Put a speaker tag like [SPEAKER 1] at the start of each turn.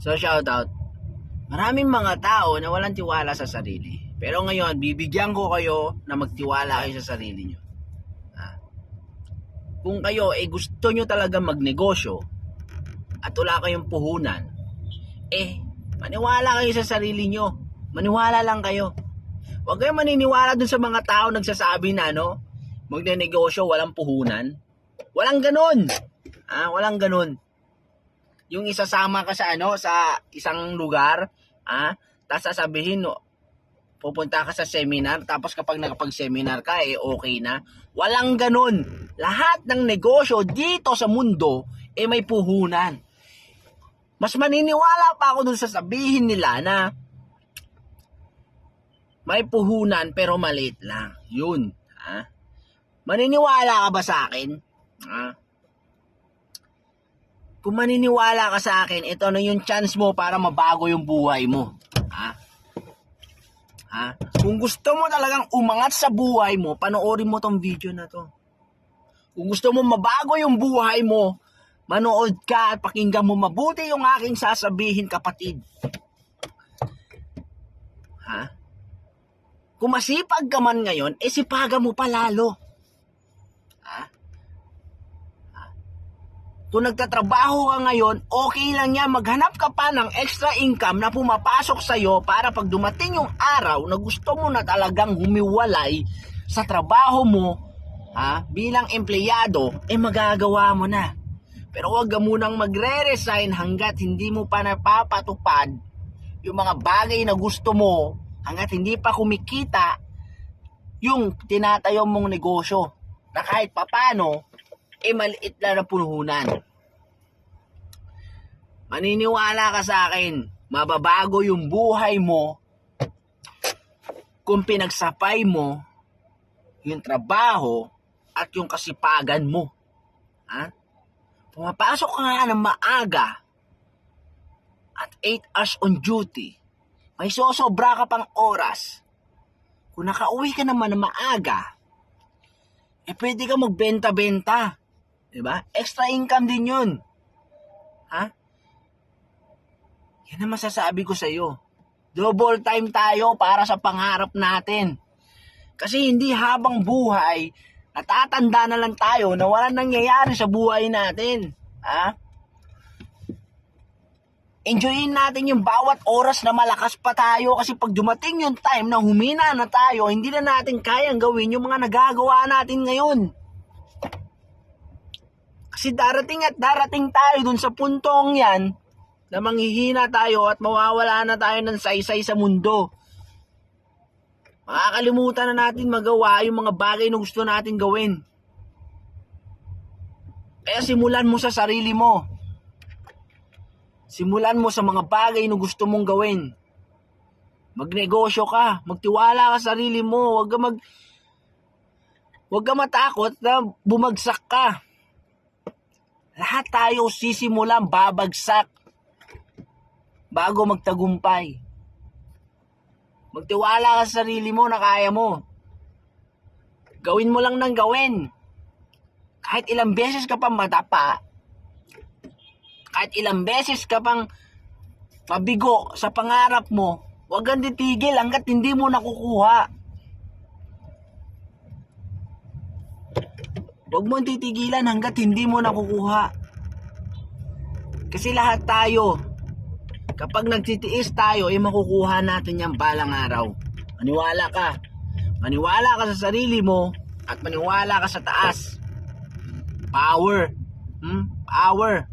[SPEAKER 1] So, shout out. Maraming mga tao na walang tiwala sa sarili. Pero ngayon, bibigyan ko kayo na magtiwala kayo sa sarili nyo. Ah. Kung kayo eh gusto nyo talaga magnegosyo at wala kayong puhunan, eh, maniwala kayo sa sarili nyo. Maniwala lang kayo. Huwag kayong maniniwala dun sa mga tao nagsasabi na, no, magnenegosyo, walang puhunan. Walang ganun. Ah, walang ganun yung isasama ka sa ano sa isang lugar ah tapos sasabihin no pupunta ka sa seminar. Tapos kapag nakapag-seminar ka eh okay na. Walang ganun. Lahat ng negosyo dito sa mundo eh may puhunan. Mas maniniwala pa ako dun sa sabihin nila na may puhunan pero maliit lang. Yun ha? Maniniwala ka ba sa akin? Ha kung maniniwala ka sa akin, ito na yung chance mo para mabago yung buhay mo. Ha? Ha? Kung gusto mo talagang umangat sa buhay mo, panoorin mo tong video na to. Kung gusto mo mabago yung buhay mo, manood ka at pakinggan mo mabuti yung aking sasabihin, kapatid. Ha? Kung masipag ka man ngayon, eh sipagan mo pa lalo. Ha? Kung nagtatrabaho ka ngayon, okay lang yan. Maghanap ka pa ng extra income na pumapasok sa'yo para pag dumating yung araw na gusto mo na talagang humiwalay sa trabaho mo, ha, bilang empleyado, eh magagawa mo na. Pero huwag ka munang magre-resign hanggat hindi mo pa napapatupad yung mga bagay na gusto mo hanggat hindi pa kumikita yung tinatayo mong negosyo na kahit papano eh maliit lang na puhunan. Maniniwala ka sa akin, mababago yung buhay mo kung pinagsapay mo yung trabaho at yung kasipagan mo. Ha? Pumapasok ka nga ng maaga at 8 hours on duty. May sosobra ka pang oras. Kung nakauwi ka naman ng maaga, eh pwede ka magbenta-benta. Diba? Extra income din yun. Ha? Yan ang masasabi ko sa iyo. Double time tayo para sa pangarap natin. Kasi hindi habang buhay, natatanda na lang tayo na walang nangyayari sa buhay natin. Ha? Enjoyin natin yung bawat oras na malakas pa tayo kasi pag dumating yung time na humina na tayo, hindi na natin kayang gawin yung mga nagagawa natin ngayon. Kasi darating at darating tayo dun sa puntong yan na manghihina tayo at mawawala na tayo ng saysay sa mundo. Makakalimutan na natin magawa yung mga bagay na gusto natin gawin. Kaya simulan mo sa sarili mo. Simulan mo sa mga bagay na gusto mong gawin. Magnegosyo ka, magtiwala ka sa sarili mo, huwag ka mag Huwag ka matakot na bumagsak ka. Lahat tayo sisimulan babagsak bago magtagumpay. Magtiwala ka sa sarili mo na kaya mo. Gawin mo lang ng gawin. Kahit ilang beses ka pang madapa, kahit ilang beses ka pang mabigo sa pangarap mo, huwag kang titigil hanggat hindi mo nakukuha. Huwag mo titigilan hanggat hindi mo nakukuha. Kasi lahat tayo, kapag nagtitiis tayo, ay makukuha natin yan balang araw. Maniwala ka. Maniwala ka sa sarili mo at maniwala ka sa taas. Power. Hmm? Power.